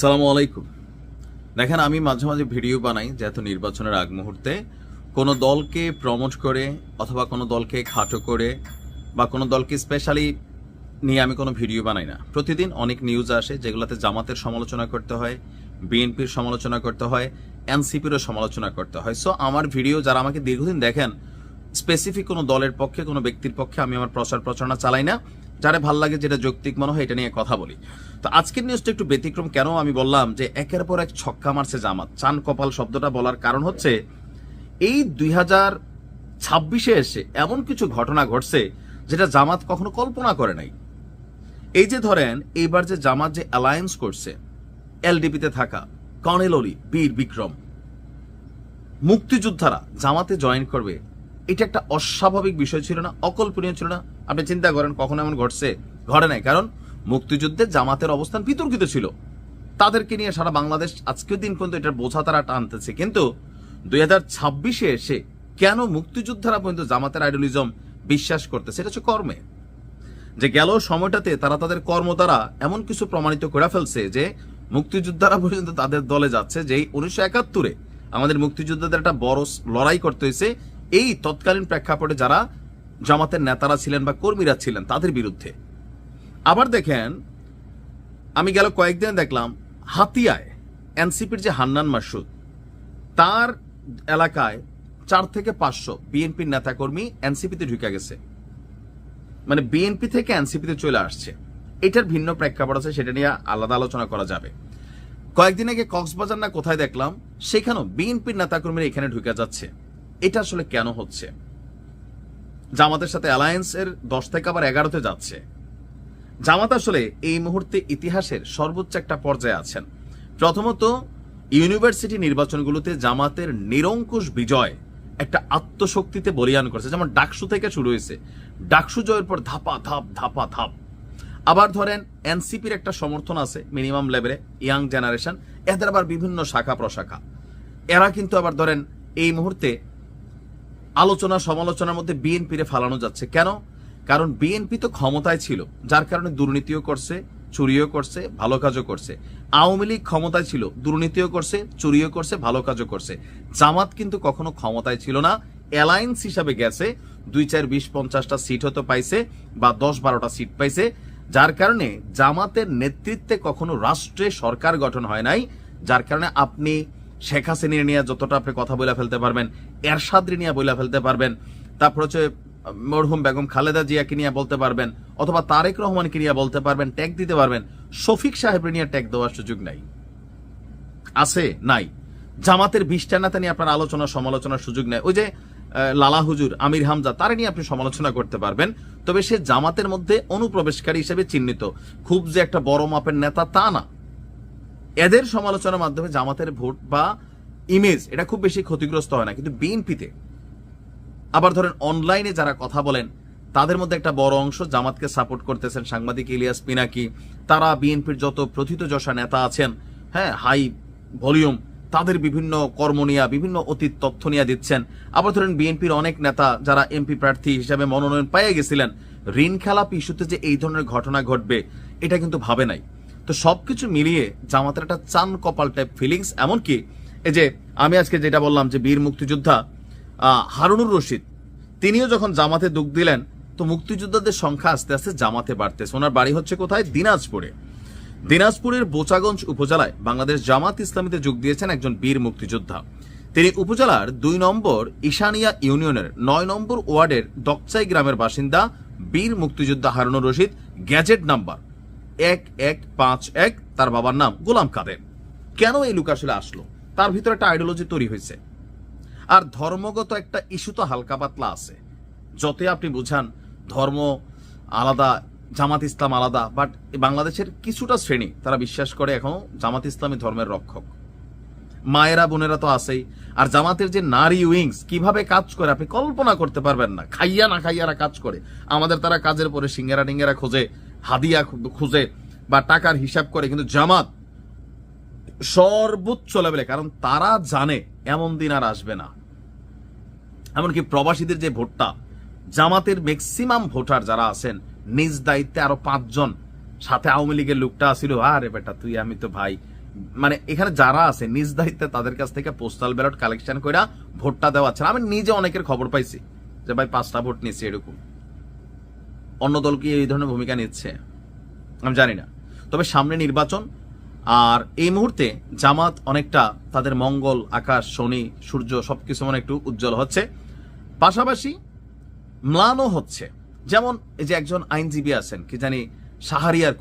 সালামু আলাইকুম। দেখেন, আমি মাঝে মাঝে ভিডিও বানাই যেহেতু নির্বাচনের আগ মুহূর্তে। কোনো দলকে প্রমোট করে অথবা কোনো দলকে খাটো করে বা কোনো দলকে স্পেশালি নিয়ে আমি কোনো ভিডিও বানাই না। প্রতিদিন অনেক নিউজ আসে যেগুলোতে জামাতের সমালোচনা করতে হয়, বিএনপির সমালোচনা করতে হয়, এনসিপিরও সমালোচনা করতে হয়। সো আমার ভিডিও যারা আমাকে দীর্ঘদিন দেখেন স্পেসিফিক কোনো দলের পক্ষে, কোনো ব্যক্তির পক্ষে আমি আমার প্রচার প্রচারণা চালাই না। যারে ভালো লাগে, যেটা যৌক্তিক মনে হয়, এটা নিয়ে কথা বলি। তো আজকের নিউজটা একটু ব্যতিক্রম। কেন আমি বললাম যে, একের পর এক ছক্কা মারছে জামাত? চান কপাল শব্দটা বলার কারণ হচ্ছে, এই দুই হাজার ছাব্বিশে এসে এমন কিছু ঘটনা ঘটছে, যেটা জামাত কখনো কল্পনা করে নাই। এই যে ধরেন, এইবার যে জামাত যে অ্যালায়েন্স করছে এলডিপিতে থাকা কর্নেল অলি, বীর বিক্রম। মুক্তিযোদ্ধারা জামাতে জয়েন করবে এটা একটা অস্বাভাবিক বিষয় ছিল না, অকল্পনীয় ছিল না। আপনি চিন্তা করেন, কখন এমন ঘটছে? ঘটে নাই, কারণ মুক্তিযুদ্ধে জামাতের অবস্থান বিতর্কিত ছিল। তাদেরকে নিয়ে সারা বাংলাদেশ আজকের দিন পর্যন্ত এটার বোঝা তারা টানতেছে। কিন্তু দুই হাজার ছাব্বিশে এসে কেন মুক্তিযোদ্ধারা পর্যন্ত জামাতের আইডলিজম বিশ্বাস করতেছে? এটা হচ্ছে কর্মে। যে গেল সময়টাতে তারা তাদের কর্ম দ্বারা এমন কিছু প্রমাণিত করে ফেলছে যে মুক্তিযোদ্ধারা পর্যন্ত তাদের দলে যাচ্ছে। যে উনিশশো একাত্তরে আমাদের মুক্তিযোদ্ধাদের একটা বড় লড়াই করতে হয়েছে এই তৎকালীন প্রেক্ষাপটে যারা জামাতের নেতারা ছিলেন বা কর্মীরা ছিলেন, তাদের বিরুদ্ধে। আবার দেখেন, আমি গেল কয়েকদিন দেখলাম, হাতিয়ায়, এনসিপির যে হান্নান মাসুদ, তার এলাকায় চার থেকে পাঁচশো বিএনপির নেতাকর্মী এনসিপিতে ঢুকে গেছে। মানে বিএনপি থেকে এনসিপিতে চলে আসছে। এটার ভিন্ন প্রেক্ষাপট আছে, সেটা নিয়ে আলাদা আলোচনা করা যাবে। কয়েকদিন আগে কক্সবাজার না কোথায় দেখলাম, সেখানেও বিএনপির নেতাকর্মীরা এখানে ঢুকে যাচ্ছে। এটা আসলে কেন হচ্ছে? জামাতের সাথে অ্যালায়েন্সের দশ থেকে আবার এগারোতে যাচ্ছে। জামাত আসলে এই মুহূর্তে ইতিহাসের সর্বোচ্চ একটা পর্যায়ে আছেন। প্রথমত, ইউনিভার্সিটি নির্বাচনগুলোতে জামাতের নিরঙ্কুশ বিজয় একটা আত্মশক্তিতে বলিয়ান করছে। যেমন ডাকসু থেকে শুরু হয়েছে। ডাকসু জয়ের পর ধাপা, ধাপ ধাপা, ধাপ। আবার ধরেন, এনসিপির একটা সমর্থন আছে মিনিমাম লেভেলে, ইয়াং জেনারেশন। এদের আবার বিভিন্ন শাখা প্রশাখা। এরা কিন্তু আবার ধরেন, এই মুহূর্তে আলোচনা সমালোচনার মধ্যে বিএনপিরে ফালানো যাচ্ছে। কেন? কারণ বিএনপি তো ক্ষমতায় ছিল, যার কারণে দুর্নীতিও করছে, চুরিও করছে, ভালো কাজও করছে। আওয়ামী লীগ ক্ষমতায় ছিল, দুর্নীতিও করছে, চুরিও করছে, ভালো কাজও করছে। জামাত কিন্তু কখনো ক্ষমতায় ছিল না। অ্যালায়েন্স হিসাবে গেছে, দুই চার বিশ পঞ্চাশটা সিট হতে পাইছে বা দশ বারোটা সিট পাইছে। যার কারণে জামাতের নেতৃত্বে কখনো রাষ্ট্রে সরকার গঠন হয় নাই। যার কারণে আপনি শেখ হাসিনা নিয়ে যতটা আপনি কথা বলে ফেলতে পারবেন এরশাদ্রি নিয়ে বলে ফেলতে পারবেন। তারপর হচ্ছে, মরহুম বেগম খালেদা জিয়াকে নিয়ে বলতে পারবেন, অথবা তারেক রহমানকে নিয়ে বলতে পারবেন, ট্যাগ দিতে পারবেন। শফিক সাহেব নিয়ে ট্যাগ দেওয়ার সুযোগ নাই। আছে? নাই। জামাতের বিশটা নেতা নিয়ে আপনার আলোচনা, সমালোচনার সুযোগ নেই। ওই যে লালা হুজুর, আমির হামজা, তারা নিয়ে আপনি সমালোচনা করতে পারবেন। তবে সে জামাতের মধ্যে অনুপ্রবেশকারী হিসেবে চিহ্নিত। খুব যে একটা বড় মাপের নেতা তা না। এদের সমালোচনার মাধ্যমে জামাতের ভোট বা ইমেজ এটা খুব বেশি ক্ষতিগ্রস্ত হয় না, কিন্তু বিএনপিতে আবার ধরেন অনলাইনে যারা কথা বলেন, তাদের মধ্যে একটা বড় অংশ জামাতকে সাপোর্ট করতেছেন, সাংবাদিক ইলিয়াস পিনাকি, তারা বিএনপির যত প্রথিতযশা নেতা আছেন হ্যাঁ হাই ভলিউম তাদের বিভিন্ন কর্ম নিয়ে, বিভিন্ন অতীত তথ্য নিয়ে দিচ্ছেন। আবার ধরেন বিএনপির অনেক নেতা যারা এমপি প্রার্থী হিসেবে মনোনয়ন পেয়ে গেছিলেন, ঋণ খেলাপ ইস্যুতে যে এই ধরনের ঘটনা ঘটবে, এটা কিন্তু ভাবে নাই। তো সবকিছু মিলিয়ে জামাতের একটা চান কপাল টাইপ ফিলিংস এমনকি এই যে, আমি আজকে যেটা বললাম যে বীর মুক্তিযোদ্ধা হারুনুর রশিদ, তিনিও যখন জামাতে দুঃখ দিলেন, তো মুক্তিযোদ্ধাদের সংখ্যা আস্তে আস্তে জামাতে বাড়তেছে। ওনার বাড়ি হচ্ছে কোথায়? দিনাজপুরে। দিনাজপুরের বোচাগঞ্জ উপজেলায় বাংলাদেশ জামাত ইসলামীতে যোগ দিয়েছেন একজন বীর মুক্তিযোদ্ধা। তিনি উপজেলার দুই নম্বর ঈশানিয়া ইউনিয়নের নয় নম্বর ওয়ার্ডের দকচাই গ্রামের বাসিন্দা বীর মুক্তিযোদ্ধা হারুনুর রশিদ, গ্যাজেট নাম্বার এক এক পাঁচ এক, তার বাবার নাম গোলাম কাদের। কেন এই লুক আসলে আসলো? তার ভিতরে একটা আইডিওলজি তৈরি হয়েছে। আর ধর্মগত একটা ইস্যু তো হালকা পাতলা আছে। যতই আপনি বুঝান, ধর্ম আলাদা, জামাত ইসলাম আলাদা বাট বাংলাদেশের কিছুটা শ্রেণি তারা বিশ্বাস করে এখনও জামাত ইসলামী ধর্মের রক্ষক। মায়েরা, বোনেরা তো আছেই। আর জামাতের যে নারী উইংস, কীভাবে কাজ করে আপনি কল্পনা করতে পারবেন না। খাইয়া না খাইয়ারা কাজ করে। আমাদের তারা কাজের পরে সিঙ্গারা টিঙ্গারা খোঁজে, হাদিয়া খুঁজে বা টাকার হিসাব করে। কিন্তু জামাত সর্বোচ্চ লেভেলে, কারণ তারা জানে এমন দিন আর আসবে না। এমনকি প্রবাসীদের যে ভোটটা, জামাতের ম্যাক্সিমাম ভোটার যারা আছেন, নিজ দায়িত্বে আরও পাঁচজন, সাথে আওয়ামী লীগের লোকটা ছিল আরে বেটা, তুই, আমি তো ভাই। মানে এখানে যারা আছে, নিজ দায়িত্বে তাদের কাছ থেকে পোস্টাল ব্যালট কালেকশন করে ভোটটা দেওয়া ছাড়া আমি নিজে অনেকের খবর পাইছি যে, ভাই, পাঁচটা ভোট নিচ্ছে এরকম। অন্য দল কি এই ধরনের ভূমিকা নিচ্ছে? আমি জানি না। তবে সামনে নির্বাচন আর এই মুহূর্তে জামাত অনেকটা তাদের মঙ্গল, আকাশ, শনি, সূর্য সব কিছু মানে একটু উজ্জ্বল হচ্ছে। পাশাপাশি ম্লানও হচ্ছে। যেমন এই যে একজন আইনজীবী আছেন, কি জানি সাহারিয়ার